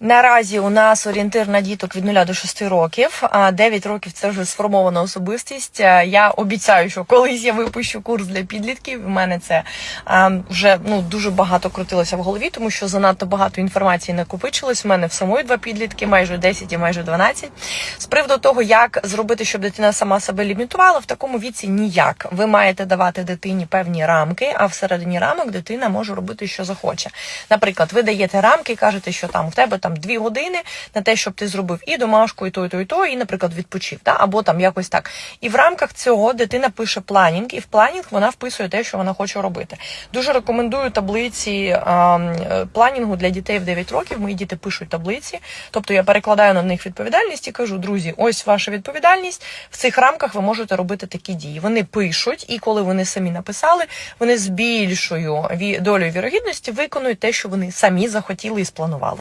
Наразі у нас орієнтир на діток від 0 до 6 років. А 9 років це вже сформована особистість. Я обіцяю, що колись я випущу курс для підлітків. У мене це вже ну дуже багато крутилося в голові, тому що занадто багато інформації накопичилось. У мене в самої два підлітки, майже 10 і майже 12. З приводу того, як зробити, щоб дитина сама себе лімітувала, в такому віці ніяк. Ви маєте давати дитині певні рамки, а всередині рамок дитина може робити, що захоче. Наприклад, ви даєте рамки і кажете, що там в тебе там дві години на те, щоб ти зробив і домашку, і то, і то, і то, і, наприклад, відпочив, да? або там якось так. І в рамках цього дитина пише планінг, і в планінг вона вписує те, що вона хоче робити. Дуже рекомендую таблиці е, планінгу для дітей в 9 років. Мої діти пишуть таблиці, тобто я перекладаю на них відповідальність і кажу, друзі, ось ваша відповідальність. В цих рамках ви можете робити такі дії. Вони пишуть, і коли вони самі написали, вони з більшою долею вірогідності виконують те, що вони самі захотіли і спланували.